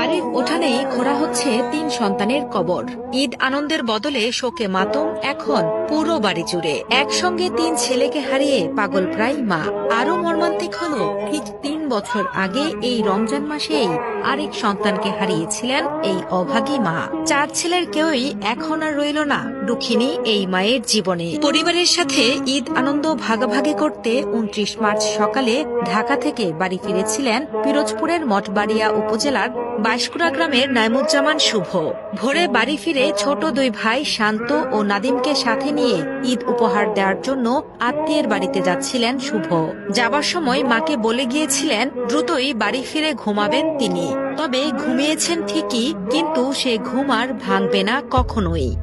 বাড়ির উঠানেই খোঁড়া হচ্ছে তিন সন্তানের কবর। ঈদ আনন্দের বদলে শোকে মাতম এখন পুরো বাড়ি জুড়ে। একসঙ্গে তিন ছেলেকে হারিয়ে পাগল প্রায় মা। আরও মর্মান্তিক হলো ঠিক তিন বছর আগে এই রমজান মাসেই আরেক সন্তানকে হারিয়েছিলেন এই অভাগী মা। চার ছেলের কেউই এখন আর রইল না, দুঃখিনী এই মায়ের জীবনে। পরিবারের সাথে ঈদ আনন্দ ভাগাভাগি করতে উনত্রিশ মার্চ সকালে ঢাকা থেকে বাড়ি ফিরেছিলেন পিরোজপুরের মঠবাড়িয়া উপজেলার বাইশকুড়া গ্রামের নাইমুজ্জামান শুভ। ভোরে বাড়ি ফিরে ছোট দুই ভাই শান্ত ও নাদিমকে সাথে নিয়ে ঈদ উপহার দেওয়ার জন্য আত্মীয়ের বাড়িতে যাচ্ছিলেন শুভ। যাবার সময় মাকে বলে গিয়েছিলেন দ্রুতই বাড়ি ফিরে ঘুমাবেন তিনি। তবে ঘুমিয়েছেন ঠিকই, কিন্তু সে ঘুম আর ভাঙবে না কখনোই।